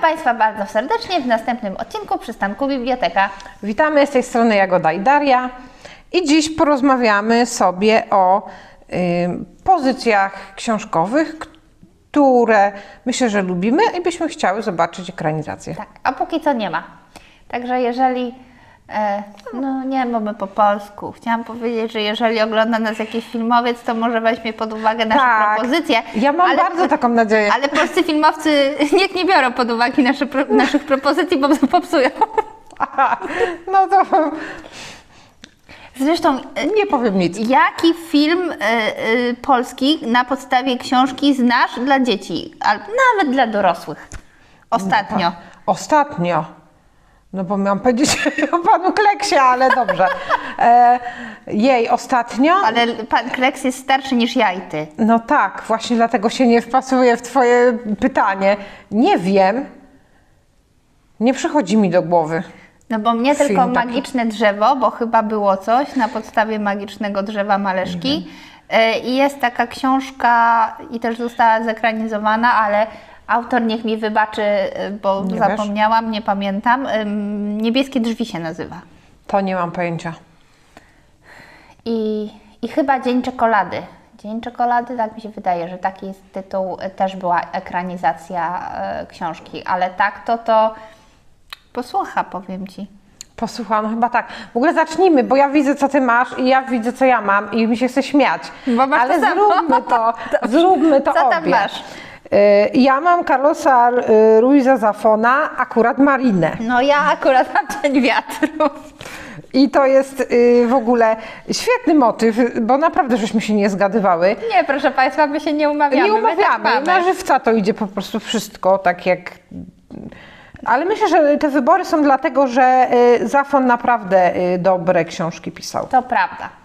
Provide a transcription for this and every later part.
Państwa bardzo serdecznie w następnym odcinku Przystanku Biblioteka. Witamy z tej strony Jagoda i Daria. I dziś porozmawiamy sobie o y, pozycjach książkowych, które myślę, że lubimy i byśmy chciały zobaczyć ekranizację. Tak, a póki co nie ma. Także jeżeli, no nie mamy po polsku, chciałam powiedzieć, że jeżeli ogląda nas jakiś filmowiec, to może weźmie pod uwagę nasze Tak. propozycje. Ja mam bardzo taką nadzieję. Ale polscy filmowcy niech nie biorą pod uwagę nasze, naszych propozycji, bo popsują. Aha, no to Zresztą e, nie powiem nic. Jaki film e, e, polski na podstawie książki znasz dla dzieci, albo nawet dla dorosłych? Ostatnio. Ostatnio. No bo miałam powiedzieć o panu Kleksie, ale dobrze. E, jej, ostatnio. Ale pan Kleks jest starszy niż ja i ty. No tak, właśnie dlatego się nie wpasuję w Twoje pytanie. Nie wiem. Nie przychodzi mi do głowy. No bo mnie Film tylko taki. magiczne drzewo, bo chyba było coś na podstawie magicznego drzewa Maleszki. E, I jest taka książka i też została zekranizowana, ale autor niech mi wybaczy, e, bo Nie zapomniałam, nie pamiętam. Ym, Niebieskie drzwi się nazywa. To nie mam pojęcia. I, I chyba Dzień Czekolady. Dzień Czekolady, tak mi się wydaje, że taki jest tytuł, e, też była ekranizacja książki, ale tak to to posłucha, powiem Ci. Posłucham, chyba tak. W ogóle zacznijmy, bo ja widzę, co ty masz i ja widzę, co ja mam i mi się chce śmiać. Ale to zróbmy to, zróbmy to Co tam obie. masz? Y, Ja mam Carlosa y, Ruiza Zafona, akurat Marinę. No ja akurat mam Cień Wiatru. I to jest y, w ogóle świetny motyw, bo naprawdę żeśmy się nie zgadywały. Nie, proszę Państwa, my się nie umawiamy. Nie my tak umawiamy, mamy. na żywca to idzie po prostu wszystko, tak jak... Ale myślę, że te wybory są dlatego, że Zafon naprawdę dobre książki pisał. To prawda.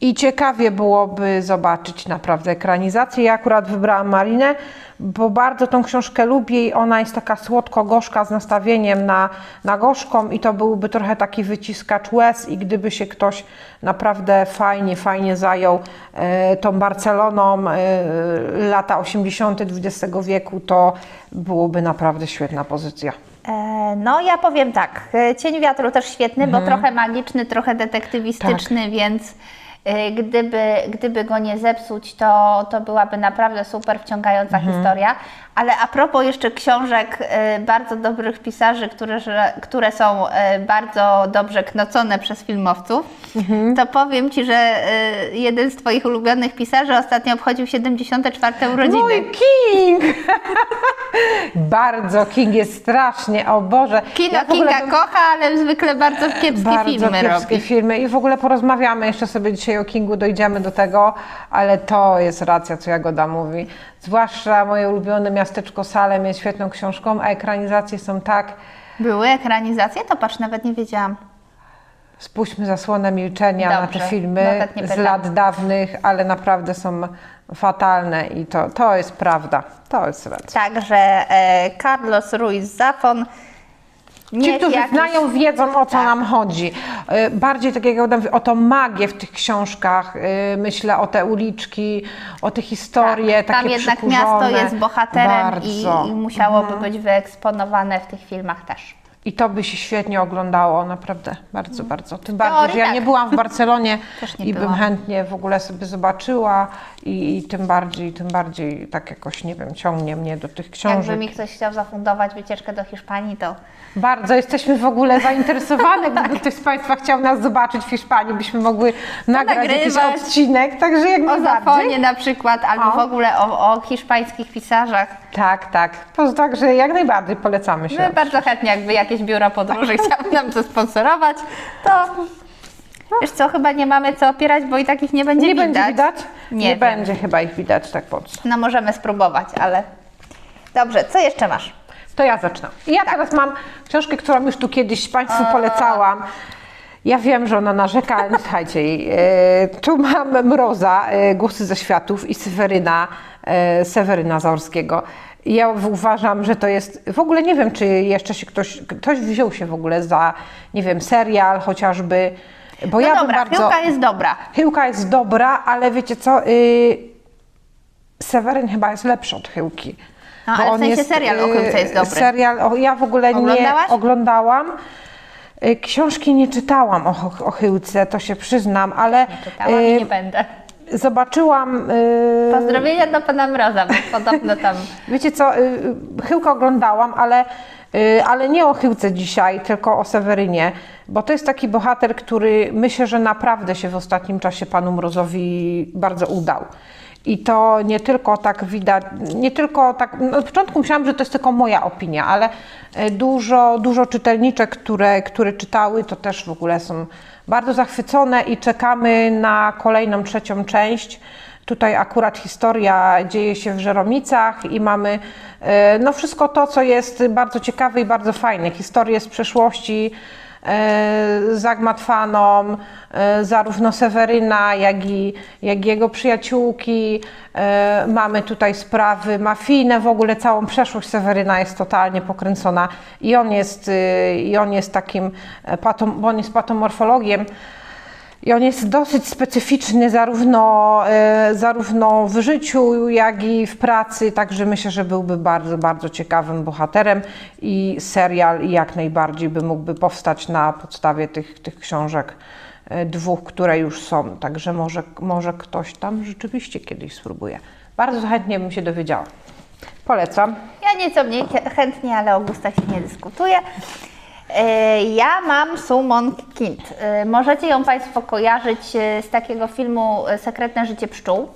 I ciekawie byłoby zobaczyć naprawdę ekranizację. Ja akurat wybrałam Marinę, bo bardzo tą książkę lubię i ona jest taka słodko-gorzka z nastawieniem na, na gorzką i to byłby trochę taki wyciskacz łez i gdyby się ktoś naprawdę fajnie, fajnie zajął e, tą Barceloną e, lata 80. XX wieku, to byłoby naprawdę świetna pozycja. E, no ja powiem tak, e, Cień Wiatru też świetny, bo trochę magiczny, trochę detektywistyczny, więc e, gdyby, gdyby go nie zepsuć, to, to byłaby naprawdę super wciągająca historia. Ale a propos jeszcze książek e, bardzo dobrych pisarzy, które, które są e, bardzo dobrze knocone przez filmowców, to powiem Ci, że e, jeden z Twoich ulubionych pisarzy ostatnio obchodził 74 urodziny. Mój King! Bardzo King jest strasznie, o Boże. Kino Ja Kinga bym- kocha, ale zwykle bardzo kiepskie Bardzo filmy kiepskie robi. filmy i w ogóle porozmawiamy jeszcze sobie dzisiaj o Kingu, dojdziemy do tego, ale to jest racja, co Jagoda mówi. Zwłaszcza moje ulubione miasteczko Salem jest świetną książką, a ekranizacje są tak, Były ekranizacje? To patrz, nawet nie wiedziałam. spuśćmy zasłonę milczenia na Dobrze, te filmy z lat dawnych, ale naprawdę są fatalne i to, to jest prawda, to jest racja. Także e, Carlos Ruiz Zafon. Ci, którzy jakiś- znają, wiedzą o co Tak. nam chodzi. Y, Bardziej tak jak ja o tą magię w tych książkach. y, Myślę o te uliczki, o te historie, tak, Tam takie jednak miasto jest bohaterem i, i musiałoby być wyeksponowane w tych filmach też. I to by się świetnie oglądało, naprawdę, bardzo, bardzo. Tym bardziej, że ja tak. nie byłam w Barcelonie i bym byłam. chętnie w ogóle sobie zobaczyła i, i tym bardziej, tym bardziej tak jakoś, nie wiem, ciągnie mnie do tych książek. Jakby mi ktoś chciał zafundować wycieczkę do Hiszpanii, to Bardzo jesteśmy w ogóle zainteresowane. Gdyby ktoś z Państwa chciał nas zobaczyć w Hiszpanii, byśmy mogły nagrać jakiś nagrywać. odcinek, także jak o najbardziej. Zafonie na przykład, albo O. w ogóle o, o hiszpańskich pisarzach. Tak, tak. Także jak najbardziej polecamy się. My bardzo chętnie, jakby jakieś biuro podróży chciało nam to sponsorować, to wiesz co, chyba nie mamy co opierać, bo i takich nie będzie nie widać. będzie widać? Nie, wiem. będzie chyba ich widać tak pod. No możemy spróbować, ale... Dobrze, co jeszcze masz? To ja zacznę. Ja teraz mam książkę, którą już tu kiedyś Państwu polecałam. Ja wiem, że ona narzeka, słuchajcie, e, tu mam Mroza, e, Głosy ze Światów i Seweryna, e, Seweryna Zaorskiego. Ja uważam, że to jest, w ogóle nie wiem, czy jeszcze się ktoś, ktoś wziął się w ogóle za, nie wiem, serial chociażby, bo No ja dobra, bardzo... piłka jest dobra. Chyłka jest dobra, ale wiecie co, y, Seweryn chyba jest lepszy od Chyłki. No, ale w sensie serial o y, Chyłce jest dobry. Serial, o, ja w ogóle nie oglądałam. Y, Książki nie czytałam o, o Chyłce, to się przyznam, ale Czytałam y, i nie będę. Zobaczyłam... y, Pozdrowienia do pana Mroza, bo podobno tam... Wiecie co, y, y, Chyłkę oglądałam, ale, y, ale nie o Chyłce dzisiaj, tylko o Sewerynie, bo to jest taki bohater, który myślę, że naprawdę się w ostatnim czasie panu Mrozowi bardzo udał. I to nie tylko tak widać, nie tylko tak, no, od początku myślałam, że to jest tylko moja opinia, ale y, dużo, dużo czytelniczek, które, które czytały, to też w ogóle są bardzo zachwycone i czekamy na kolejną, trzecią część. Tutaj akurat historia dzieje się w Żeromicach i mamy e, no wszystko to, co jest bardzo ciekawe i bardzo fajne. Historie z przeszłości zagmatwaną, e, zarówno Seweryna, jak i, jak i jego przyjaciółki. E, Mamy tutaj sprawy mafijne, w ogóle całą przeszłość Seweryna jest totalnie pokręcona i on jest, i on jest takim, e, patom, on jest patomorfologiem, i on jest dosyć specyficzny zarówno, e, zarówno w życiu, jak i w pracy, także myślę, że byłby bardzo, bardzo ciekawym bohaterem i serial jak najbardziej by mógłby powstać na podstawie tych, tych książek e, dwóch, które już są. Także może, może ktoś tam rzeczywiście kiedyś spróbuje. Bardzo chętnie bym się dowiedziała. Polecam. Ja nieco mniej chętnie, ale o gustach się nie dyskutuje. E, Ja mam Sumon Kind. E, Możecie ją Państwo kojarzyć e, z takiego filmu Sekretne życie pszczół.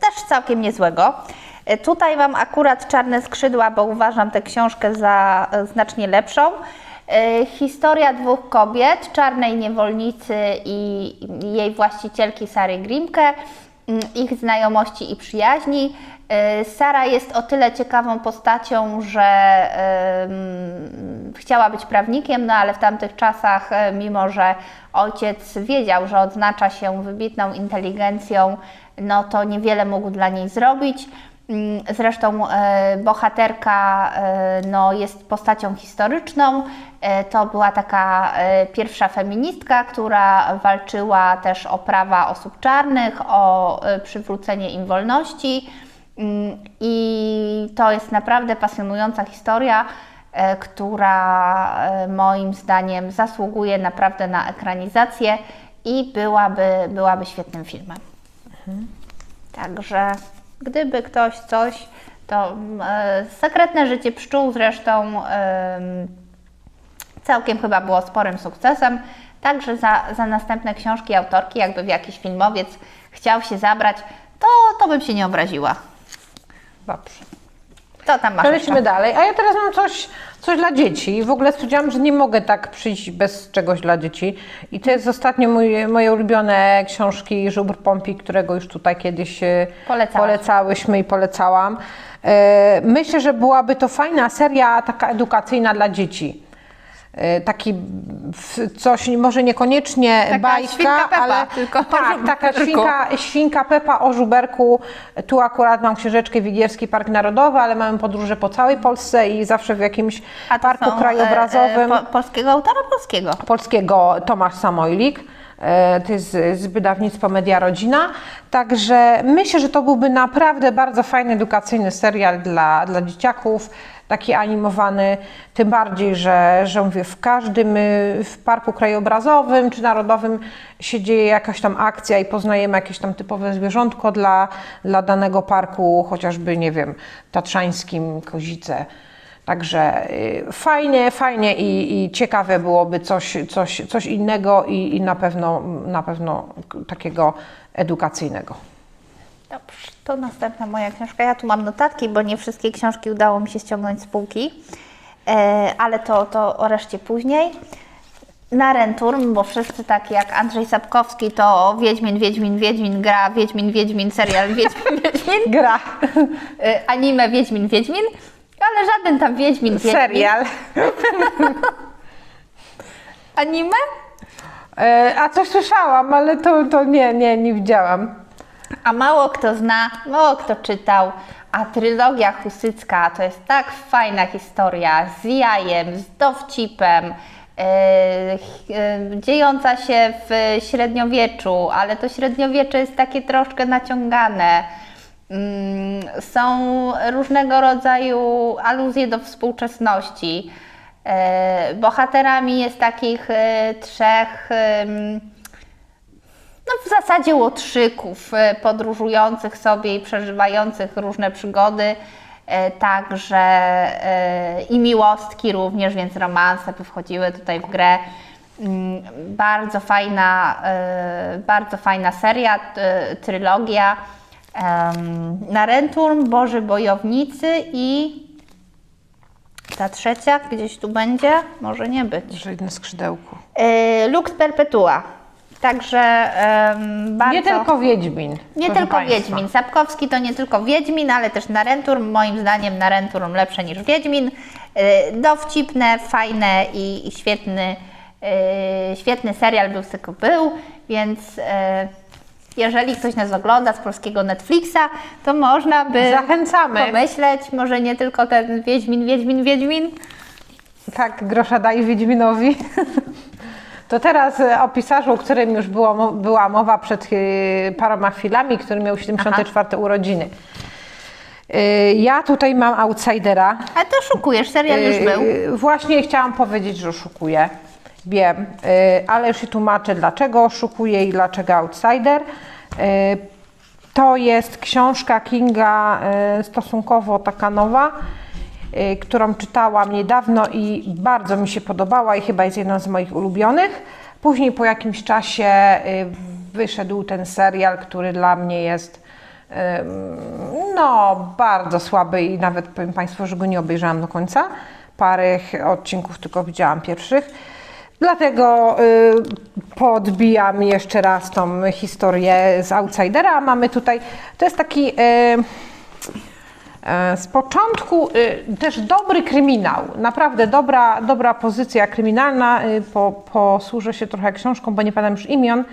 Też całkiem niezłego. Tutaj mam akurat Czarne skrzydła, bo uważam tę książkę za znacznie lepszą. Historia dwóch kobiet, czarnej niewolnicy i jej właścicielki Sary Grimke, ich znajomości i przyjaźni. E, Sara jest o tyle ciekawą postacią, że chciała być prawnikiem, no ale w tamtych czasach, e, mimo że ojciec wiedział, że odznacza się wybitną inteligencją, no to niewiele mógł dla niej zrobić. Mm, Zresztą e, bohaterka e, no, jest postacią historyczną. E, To była taka pierwsza feministka, która walczyła też o prawa osób czarnych, o przywrócenie im wolności. Mm, I to jest naprawdę pasjonująca historia, która moim zdaniem zasługuje naprawdę na ekranizację i byłaby, byłaby świetnym filmem. Także gdyby ktoś coś, to mm, e, Sekretne życie pszczół zresztą em, całkiem chyba było sporym sukcesem. Także za, za następne książki autorki, jakby jakiś filmowiec chciał się zabrać, to, to bym się nie obraziła. Dobrze. Co tam masz Przejdźmy jeszcze? dalej. A ja teraz mam coś, coś dla dzieci. I w ogóle stwierdziłam, że nie mogę tak przyjść bez czegoś dla dzieci. I to jest ostatnio mój, moje ulubione książki Żubr Pompi, którego już tutaj kiedyś e, Polecałaś. polecałyśmy i polecałam. E, Myślę, że byłaby to fajna seria taka edukacyjna dla dzieci. E, Taki coś, może niekoniecznie Taka bajka, świnka Peppa, ale tylko tak, taka świnka, świnka Pepa o żuberku. Tu akurat mam książeczkę Wigierski Park Narodowy, ale mamy podróże po całej Polsce i zawsze w jakimś parku są, e, krajobrazowym e, po, polskiego autora polskiego. polskiego Tomasz Samojlik. E, To jest z z wydawnictwa Media Rodzina. Także myślę, że to byłby naprawdę bardzo fajny, edukacyjny serial dla, dla dzieciaków, taki animowany, tym bardziej, że, że mówię, w każdym y, w parku krajobrazowym czy narodowym się dzieje jakaś tam akcja i poznajemy jakieś tam typowe zwierzątko dla, dla danego parku, chociażby, nie wiem, tatrzańskim, kozice. Także y, fajnie, fajnie i, i ciekawe byłoby coś, coś, coś innego i, i na, pewno, na pewno takiego edukacyjnego. Dobrze, to następna moja książka. Ja tu mam notatki, bo nie wszystkie książki udało mi się ściągnąć z półki, e, ale to, to o reszcie później. Na Renturm, bo wszyscy tak jak Andrzej Sapkowski, to Wiedźmin, Wiedźmin, Wiedźmin gra, Wiedźmin, Wiedźmin, serial Wiedźmin, Wiedźmin, Gra, e, anime Wiedźmin, Wiedźmin, ale żaden tam Wiedźmin, Wiedźmin. serial. Anime? E, A coś słyszałam, ale to, to nie, nie, nie widziałam. A mało kto zna, mało kto czytał, a trylogia husycka to jest tak fajna historia z jajem, z dowcipem, yy, yy, dziejąca się w średniowieczu, ale to średniowiecze jest takie troszkę naciągane. Mm, Są różnego rodzaju aluzje do współczesności. E, Bohaterami jest takich e, trzech, no w zasadzie łotrzyków, e, podróżujących sobie i przeżywających różne przygody. e, Także e, i miłostki również, więc romanse by wchodziły tutaj w grę. Mm, Bardzo fajna, bardzo fajna seria, trylogia. Narenturm, Boży Bojownicy i ta trzecia gdzieś tu będzie, może nie być. Że na skrzydełku. Lux Perpetua. Także em, bardzo... Nie tylko Wiedźmin. Nie tylko państwa. Wiedźmin. Sapkowski to nie tylko Wiedźmin, ale też Narenturm. Moim zdaniem Narenturm lepsze niż Wiedźmin. E, Dowcipne, fajne i, i świetny, e, świetny serial był z tego był, więc e, jeżeli ktoś nas ogląda z polskiego Netflixa, to można by Zachęcamy. pomyśleć, może nie tylko ten Wiedźmin, Wiedźmin, Wiedźmin, Tak, grosza daj Wiedźminowi. To teraz e, o pisarzu, o którym już było, była mowa przed e, paroma chwilami, który miał 74 urodziny. E, Ja tutaj mam outsidera. ale to szukujesz, serial już był. Właśnie chciałam powiedzieć, że oszukuję. Wiem, ale już się tłumaczę, dlaczego oszukuję i dlaczego outsider. To jest książka Kinga stosunkowo taka nowa, którą czytałam niedawno i bardzo mi się podobała i chyba jest jedną z moich ulubionych. Później po jakimś czasie e, wyszedł ten serial, który dla mnie jest no bardzo słaby i nawet powiem Państwu, że go nie obejrzałam do końca. Parę odcinków tylko widziałam pierwszych. Dlatego y, podbijam jeszcze raz tą historię z Outsidera. Mamy tutaj, to jest taki y, z początku y, też dobry kryminał, naprawdę dobra, dobra pozycja kryminalna. Y, Po, posłużę się trochę książką, bo nie pamiętam już imion.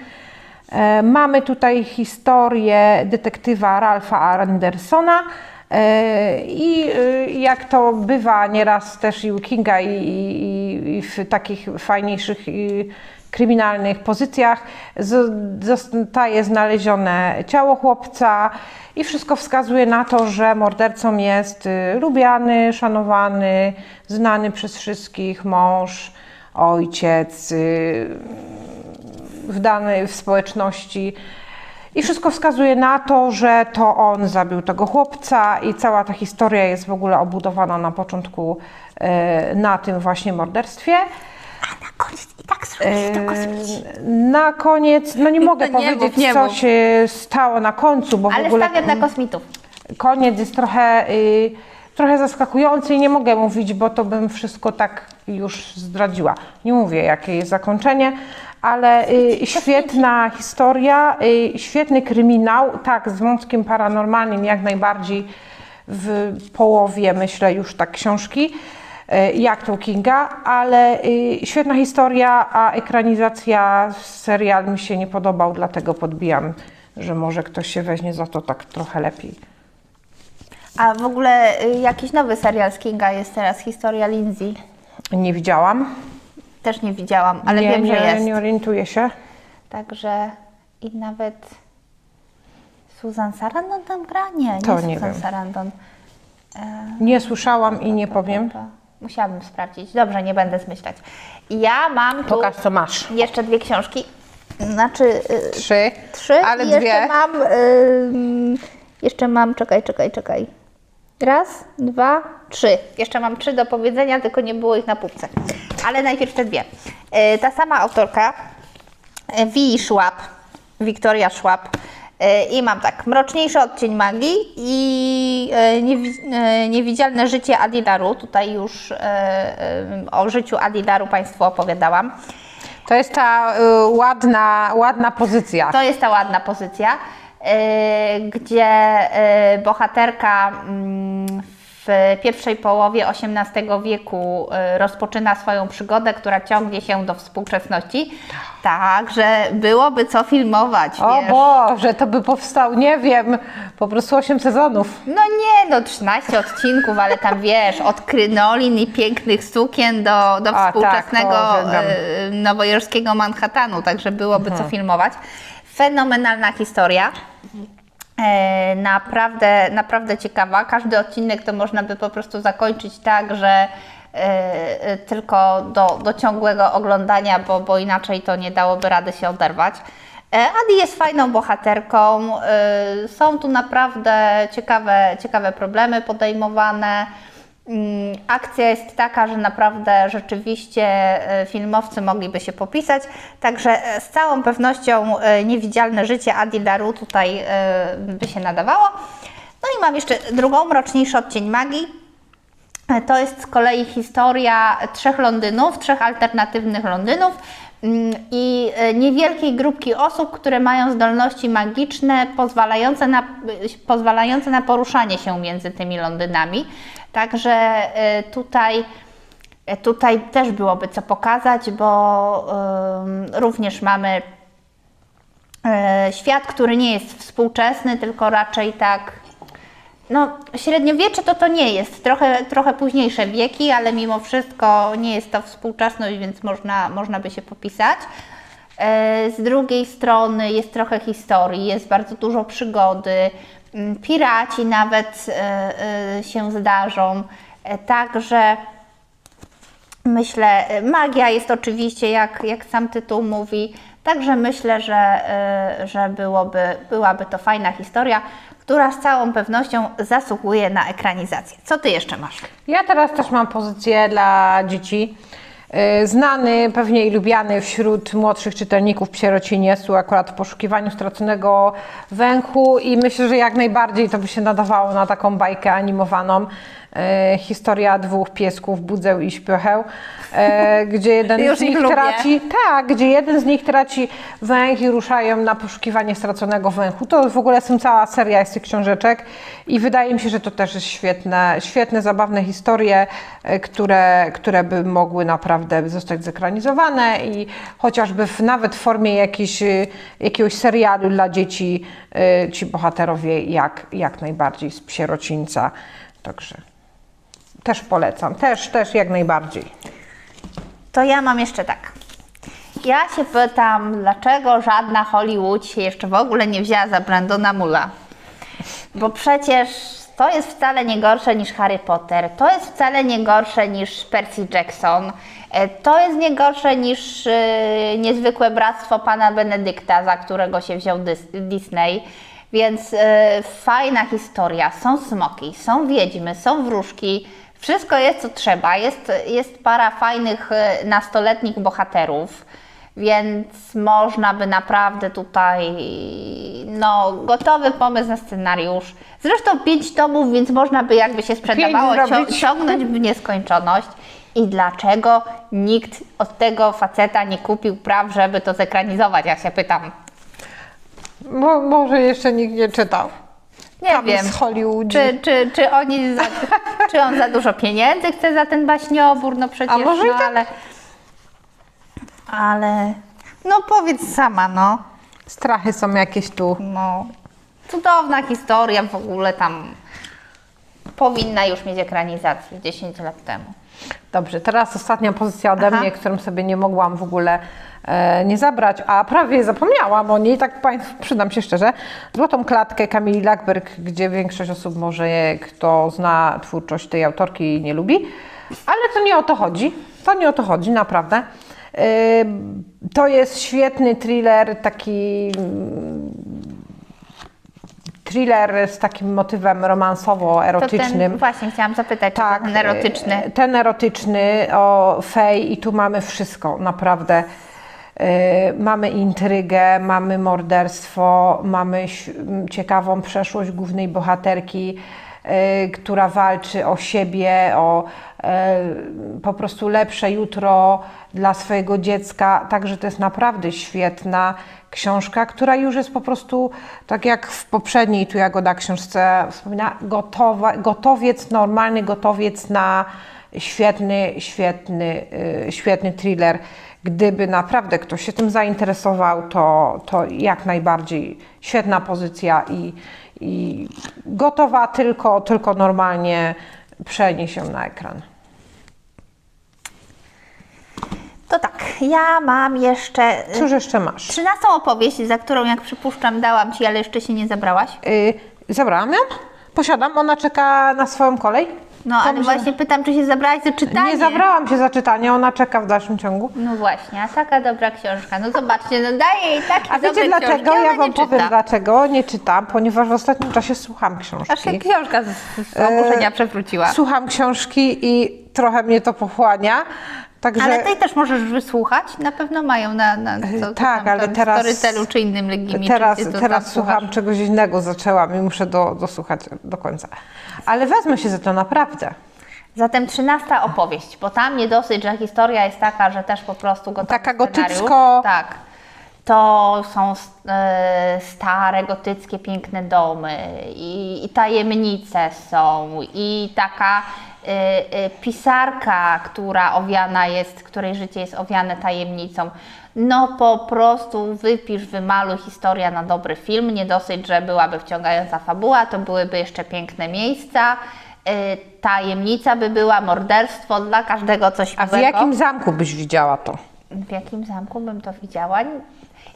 E, Mamy tutaj historię detektywa Ralpha Andersona e, i y, jak to bywa nieraz też i u Kinga i, i, i w takich fajniejszych kryminalnych pozycjach zostaje znalezione ciało chłopca i wszystko wskazuje na to, że mordercą jest y, lubiany, szanowany, znany przez wszystkich mąż, ojciec, y, w danej w społeczności. I wszystko wskazuje na to, że to on zabił tego chłopca, i cała ta historia jest w ogóle obudowana na początku e, na tym właśnie morderstwie. A na koniec i tak zrobisz to kosmicznie. Na koniec, no nie mogę Nie powiedzieć, mów, nie co mów. się stało na końcu, bo w Ale ogóle stawiam na kosmitów. koniec jest trochę, y, trochę zaskakujący i nie mogę mówić, bo to bym wszystko tak już zdradziła. Nie mówię, jakie jest zakończenie, ale y, świetna historia, y, świetny kryminał, tak, z wątkiem paranormalnym jak najbardziej w połowie, myślę, już tak książki, y, jak to Kinga, ale y, świetna historia, a ekranizacja serial mi się nie podobał, dlatego podbijam, że może ktoś się weźmie za to tak trochę lepiej. A w ogóle y, jakiś nowy serial z Kinga jest teraz, Historia Lindsay. Nie widziałam. Też nie widziałam, ale nie, wiem, nie, że jest. Nie orientuję się. Także i nawet Susan Sarandon tam gra? Nie, nie To Susan nie wiem. Sarandon. Nie słyszałam i nie powiem. Musiałabym sprawdzić. Dobrze, nie będę zmyślać. Ja mam tu Pokaż, co masz. jeszcze dwie książki. Znaczy y, Trzy, trzy ale i jeszcze dwie. mam ym, jeszcze mam, czekaj, czekaj, czekaj. Raz, dwa, trzy. Jeszcze mam trzy do powiedzenia, tylko nie było ich na półce. Ale najpierw te dwie. Y, ta sama autorka, y, Wi Schwab, Wiktoria Schwab. Y, I mam tak, Mroczniejszy odcień magii i niewi- y, Niewidzialne życie Adilaru. Tutaj już o życiu Adilaru Państwu opowiadałam. To jest ta ładna, ładna pozycja. To jest ta ładna pozycja, gdzie bohaterka mm, w pierwszej połowie XVIII wieku yy, rozpoczyna swoją przygodę, która ciągnie się do współczesności. Także byłoby co filmować. O wiesz. Boże, to by powstał, nie wiem, po prostu 8 sezonów. No nie, no 13 odcinków, ale tam wiesz, od krynolin i pięknych sukien do, do A, współczesnego tak, nowojorskiego Manhattanu, także byłoby co filmować. Fenomenalna historia. E, Naprawdę, naprawdę ciekawa. Każdy odcinek to można by po prostu zakończyć tak, że e, e, tylko do, do ciągłego oglądania, bo, bo inaczej to nie dałoby rady się oderwać. Adi jest fajną bohaterką. Są tu naprawdę ciekawe, ciekawe problemy podejmowane. Mm, Akcja jest taka, że naprawdę rzeczywiście e, filmowcy mogliby się popisać, także e, z całą pewnością e, niewidzialne życie Adi Daru tutaj by się nadawało. No i mam jeszcze drugą, mroczniejszy odcień magii. To jest z kolei historia trzech Londynów, trzech alternatywnych Londynów i e, niewielkiej grupki osób, które mają zdolności magiczne pozwalające na, pozwalające na poruszanie się między tymi Londynami. Także e, tutaj, e, tutaj też byłoby co pokazać, bo również mamy e, świat, który nie jest współczesny, tylko raczej tak no, średniowiecze to to nie jest, trochę, trochę późniejsze wieki, ale mimo wszystko nie jest to współczesność, więc można, można by się popisać. E, Z drugiej strony jest trochę historii, jest bardzo dużo przygody, mm, piraci nawet e, e, się zdarzą, także myślę, magia jest oczywiście, jak, jak sam tytuł mówi, także myślę, że, że byłoby, byłaby to fajna historia, która z całą pewnością zasługuje na ekranizację. Co Ty jeszcze masz? Ja teraz też mam pozycję dla dzieci. Yy, Znany, pewnie i lubiany wśród młodszych czytelników Psierociniesu, akurat w poszukiwaniu straconego węchu i myślę, że jak najbardziej to by się nadawało na taką bajkę animowaną. Yy, Historia dwóch piesków, Budzeł i Śpiocheł, yy, gdzie jeden z ich nich lubię. traci tak, gdzie jeden z nich traci węch i ruszają na poszukiwanie straconego węchu. To w ogóle są cała seria jest tych książeczek i wydaje mi się, że to też jest świetne, świetne, zabawne historie, e, które, które by mogły naprawdę zostać zekranizowane i chociażby w, nawet w formie jakiejś, e, jakiegoś serialu dla dzieci e, ci bohaterowie jak, jak najbardziej z Psierocińca. Także też polecam, też, też jak najbardziej. To ja mam jeszcze tak. Ja się pytam, dlaczego żadna Hollywood się jeszcze w ogóle nie wzięła za Brandona Mula? Bo przecież to jest wcale nie gorsze niż Harry Potter, to jest wcale nie gorsze niż Percy Jackson, to jest nie gorsze niż e, niezwykłe bractwo pana Benedykta, za którego się wziął Disney. Więc e, fajna historia. Są smoki, są wiedźmy, są wróżki. Wszystko jest co trzeba. Jest, jest para fajnych e, nastoletnich bohaterów. Więc można by naprawdę tutaj, no, gotowy pomysł na scenariusz. Zresztą pięć tomów, więc można by jakby się sprzedawało ciągnąć w nieskończoność. I dlaczego nikt od tego faceta nie kupił praw, żeby to zekranizować? Ja się pytam. Mo, może jeszcze nikt nie czytał. Nie Tam wiem. Czy, czy, czy, oni za, czy on za dużo pieniędzy chce za ten baśniobór? No przecież, A może no, tak. ale, ale, no powiedz sama, no. Strachy są jakieś tu. no. Cudowna historia w ogóle tam powinna już mieć ekranizację 10 lat temu. Dobrze, teraz ostatnia pozycja ode Aha. mnie, którą sobie nie mogłam w ogóle e, nie zabrać, a prawie zapomniałam o niej, tak Państwu przydam się szczerze. Złotą klatkę Kamili Lackberg, gdzie większość osób może, kto zna twórczość tej autorki, nie lubi, ale to nie o to chodzi. To nie o to chodzi, naprawdę. E, to jest świetny thriller, taki thriller z takim motywem romansowo-erotycznym. ten, właśnie chciałam zapytać, to ten erotyczny. e, Ten erotyczny o Fej i tu mamy wszystko, naprawdę. E, Mamy intrygę, mamy morderstwo, mamy ciekawą przeszłość głównej bohaterki, e, która walczy o siebie, o po prostu lepsze jutro dla swojego dziecka. Także to jest naprawdę świetna książka, która już jest po prostu, tak jak w poprzedniej tu Jagoda książce wspomina, gotowa, gotowiec, normalny gotowiec na świetny, świetny, y, świetny thriller. Gdyby naprawdę ktoś się tym zainteresował, to, to jak najbardziej świetna pozycja i, i gotowa tylko, tylko normalnie przenieść ją na ekran. To tak, ja mam jeszcze y, Cóż jeszcze masz? trzynastą opowieść, za którą jak przypuszczam dałam Ci, ale jeszcze się nie zabrałaś. Y, zabrałam ją? Posiadam, ona czeka na swoją kolej. No ale właśnie pytam, czy się zabrałaś za czytanie. Nie zabrałam się za czytanie, ona czeka w dalszym ciągu. No właśnie, a taka dobra książka. No zobaczcie, no daję jej takie A wiecie dlaczego? ona Ja nie Wam powiem czyta. dlaczego nie czytam, ponieważ w ostatnim czasie słucham Aż się książki. książka z, z ogłoszenia przewróciła. Słucham książki i trochę mnie to pochłania. Także Ale tej też możesz wysłuchać. Na pewno mają na, na co, co tak, tam, ale teraz- Storytelu czy innym legimie. teraz, teraz słucham czegoś innego, zaczęłam i muszę do, dosłuchać do końca. Ale wezmę się za to naprawdę. Zatem trzynasta opowieść, bo tam nie dosyć, że historia jest taka, że też po prostu gotowy Taka gotycko- Tak. To są e, stare, gotyckie, piękne domy i, i tajemnice są i taka e, e, pisarka, która owiana jest, której życie jest owiane tajemnicą. No po prostu wypisz, wymaluj historia na dobry film. Nie dosyć, że byłaby wciągająca fabuła, to byłyby jeszcze piękne miejsca. E, Tajemnica by była, morderstwo dla każdego coś A w nowego. jakim zamku byś widziała to? W jakim zamku bym to widziała?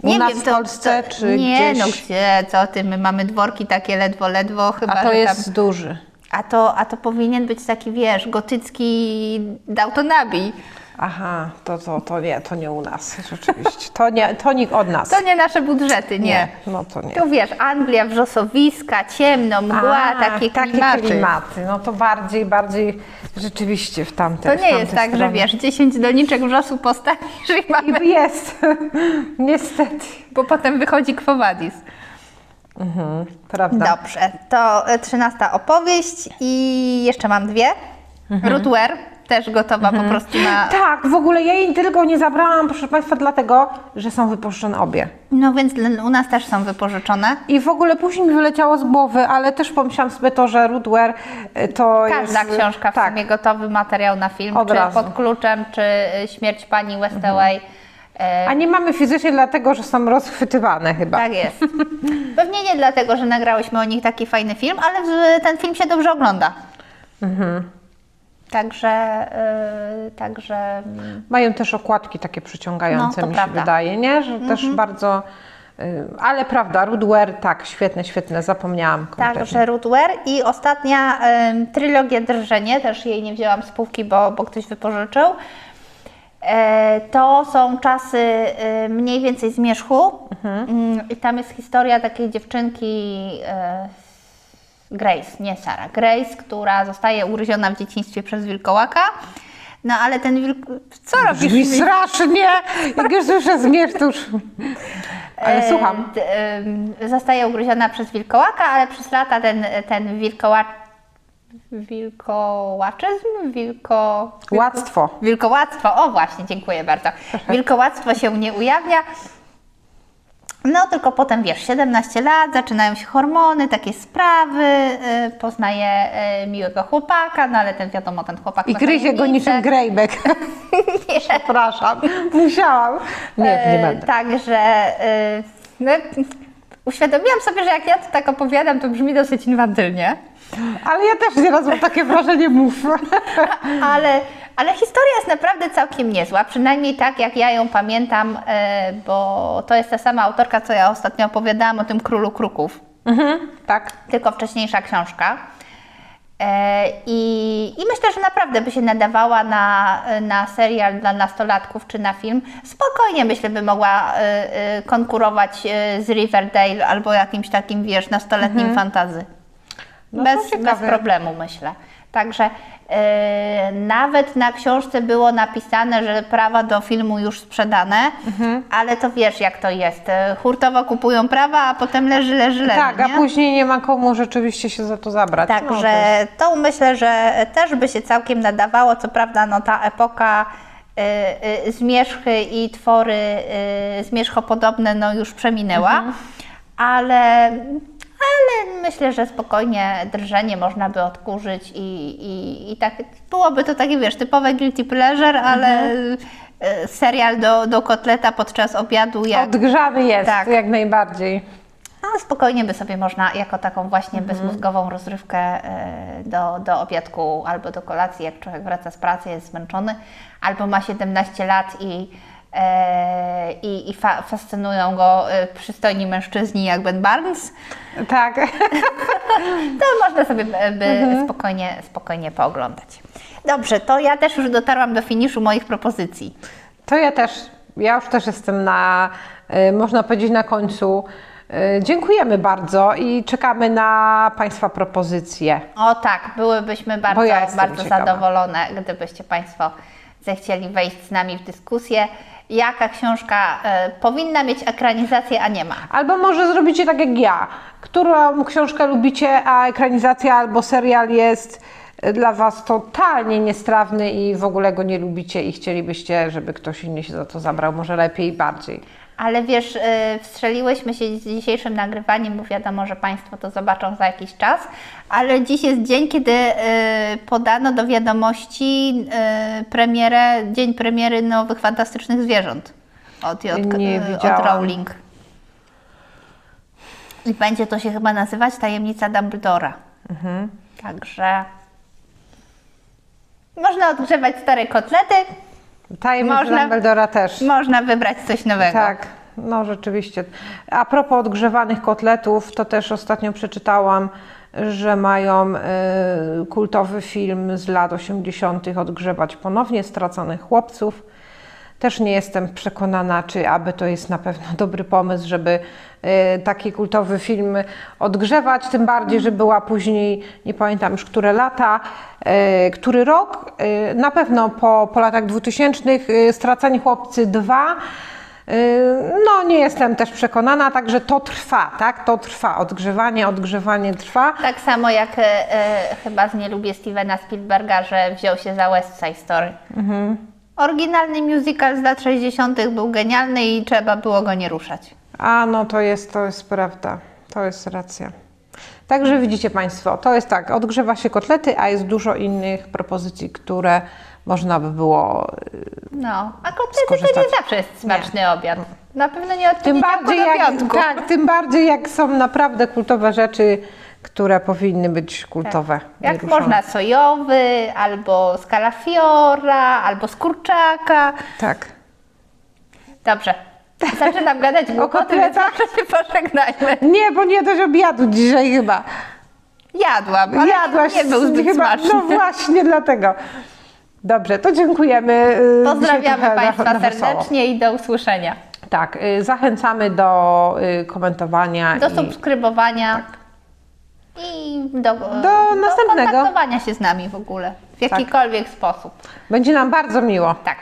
U nas w Polsce, czy Nie, gdzieś? no gdzie, co ty, my mamy dworki takie ledwo, ledwo chyba, A to jest tam... duży. A to, a to powinien być taki, wiesz, gotycki Downton Abbey. Aha, to, to, to nie, to nie u nas, rzeczywiście. To, nie, to nikt od nas. To nie nasze budżety, nie. No to nie. Tu wiesz, Anglia, wrzosowiska, ciemno, mgła, A, takie klimaty. klimaty. No to bardziej, bardziej rzeczywiście w tamtej To nie jest tak, że wiesz, 10 doniczek wrzosu postawisz i mamy, I jest, niestety. bo potem wychodzi Quo Vadis. Prawda. Dobrze, to e, trzynasta opowieść i jeszcze mam dwie. Mhm. Też gotowa po prostu na... Tak, w ogóle ja jej tylko nie zabrałam, proszę Państwa, dlatego, że są wypuszczone obie. No więc u nas też są wypożyczone. I w ogóle później mi wyleciało z głowy, ale też pomyślałam sobie to, że Rootwear y, to Każda jest... książka w tak, sumie gotowy materiał na film, Od czy razu. Pod kluczem, czy y, Śmierć pani Westaway. E, A nie mamy fizycznie dlatego, że są rozchwytywane chyba. Tak jest. Pewnie nie dlatego, że nagrałyśmy o nich taki fajny film, ale ten film się dobrze ogląda. Mhm. Także, y, także mm, Mają też okładki takie przyciągające, No, mi prawda. się wydaje, nie? Że też bardzo... y, Ale prawda, Rootwear, tak, świetne, świetne, zapomniałam kompletnie. Także Rootwear i ostatnia em, trylogia Drżenie, też jej nie wzięłam z półki, bo, bo ktoś wypożyczył. E, to są czasy e, mniej więcej zmierzchu Mm, i tam jest historia takiej dziewczynki e, Grace, nie Sara, Grace, która zostaje ugryziona w dzieciństwie przez wilkołaka. No ale ten wilk... Co robisz? Brzmi strasznie! Jak już słyszę zmierz, to już... Ale słucham. Zostaje ugryziona przez wilkołaka, ale przez lata ten, ten wilkołak... Wilkołaczyzm? Wilko... Łactwo. Wilkołactwo, o właśnie, dziękuję bardzo. Wilkołactwo się nie ujawnia. No tylko potem wiesz, 17 lat, zaczynają się hormony, takie sprawy, y, poznaje y, miłego chłopaka, no ale ten wiadomo, ten chłopak I gryzie go niczym grejbek. Przepraszam, musiałam. Nie, nie E, będę. Także e, no, uświadomiłam sobie, że jak ja to tak opowiadam, to brzmi dosyć infantylnie, Ale ja też nieraz mam takie wrażenie, mów. ale, ale historia jest naprawdę całkiem niezła, przynajmniej tak jak ja ją pamiętam, e, bo to jest ta sama autorka, co ja ostatnio opowiadałam o tym Królu Kruków, Mhm, tak. tylko wcześniejsza książka. E, I, I myślę, że naprawdę by się nadawała na, na serial dla nastolatków czy na film. Spokojnie myślę, by mogła e, e, konkurować z Riverdale albo jakimś takim, wiesz, nastoletnim fantazy. No to bez, bez problemu myślę. Także e, nawet na książce było napisane, że prawa do filmu już sprzedane, Mhm. ale to wiesz jak to jest. E, Hurtowo kupują prawa, a potem leży, leży, leży. Tak, a nie? później nie ma komu rzeczywiście się za to zabrać. No, to Także jest- to myślę, że też by się całkiem nadawało. Co prawda, no ta epoka y, y, zmierzchy i twory y, zmierzchopodobne no już przeminęła, Mhm. ale, ale myślę, że spokojnie drżenie można by odkurzyć i, i, i tak byłoby to takie, wiesz, typowe guilty pleasure, ale Mhm. y, serial do, do kotleta podczas obiadu jak Odgrzany jest, Tak. jak najbardziej. No spokojnie by sobie można jako taką właśnie Mhm. bezmózgową rozrywkę e, do, do obiadku albo do kolacji, jak człowiek wraca z pracy, jest zmęczony, albo ma 17 lat i, e, i, i fa- fascynują go e, przystojni mężczyźni jak Ben Barnes, Tak. to można sobie by Mhm. spokojnie, spokojnie pooglądać. Dobrze, to ja też już dotarłam do finiszu moich propozycji. To ja też, ja już też jestem na, można powiedzieć, na końcu. Dziękujemy bardzo i czekamy na Państwa propozycje. O tak, byłybyśmy bardzo, ja bardzo ciekawa. zadowolone, gdybyście Państwo zechcieli wejść z nami w dyskusję, jaka książka e, powinna mieć ekranizację, a nie ma. Albo może zrobicie tak jak ja. Którą książkę lubicie, a ekranizacja albo serial jest y, dla Was totalnie niestrawny i w ogóle go nie lubicie i chcielibyście, żeby ktoś inny się za to zabrał, może lepiej i bardziej. Ale wiesz, e, wstrzeliłyśmy się z dzisiejszym nagrywaniem, bo wiadomo, że Państwo to zobaczą za jakiś czas, ale dziś jest dzień, kiedy e, podano do wiadomości e, premierę, dzień premiery nowych Fantastycznych Zwierząt od, J, od widziałam. Rowling. I będzie to się chyba nazywać Tajemnica Dumbledora. Mhm. Także można odgrzewać stare kotlety, Tajemnica Można- Dumbledora też. można wybrać coś nowego. Tak, no rzeczywiście. A propos odgrzewanych kotletów, to też ostatnio przeczytałam, że mają y, kultowy film z lat 80. odgrzewać ponownie straconych chłopców. Też nie jestem przekonana, czy aby to jest na pewno dobry pomysł, żeby y, taki kultowy film odgrzewać, tym bardziej, że była później, nie pamiętam już które lata, y, który rok, y, na pewno po, po latach 2000 y, Straceni Chłopcy 2 y, no, nie jestem też przekonana, także to trwa, tak? To trwa. Odgrzewanie, odgrzewanie trwa. Tak samo jak e, chyba z nie lubię Stevena Spielberga, że wziął się za West Side Story. Oryginalny musical z lat 60. był genialny i trzeba było go nie ruszać. A no to jest, to jest prawda, to jest racja. Także widzicie Państwo, to jest tak, odgrzewa się kotlety, a jest dużo innych propozycji, które można by było. No, a kotlety to Skorzystać. nie zawsze jest smaczny obiad. Na pewno nie Tym odpowiedział bardziej, jak, tak, tym bardziej jak są naprawdę kultowe rzeczy, które powinny być kultowe. Jak nieruszone. można sojowy, albo z kalafiora, albo z kurczaka. Tak. Dobrze, zaczynam gadać więc kotletach? się pożegnajmy. Nie, bo nie dość obiadu dzisiaj chyba. Jadłam, ale Jadłaś nie był zbyt chyba, smaczny. No właśnie dlatego. Dobrze, to dziękujemy. y, Pozdrawiamy na- Państwa na wesoło. serdecznie i do usłyszenia. Tak, y, zachęcamy do y, komentowania. Do i... subskrybowania i do, Do następnego. kontaktowania się z nami w ogóle w jakikolwiek sposób. Będzie nam bardzo miło. Tak.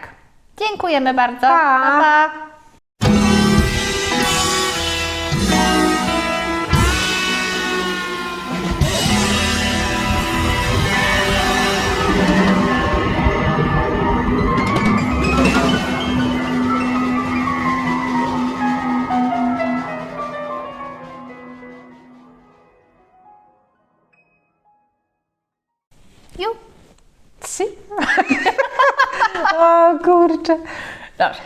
Dziękujemy bardzo. Pa. pa. pa. O kurczę. Dobrze.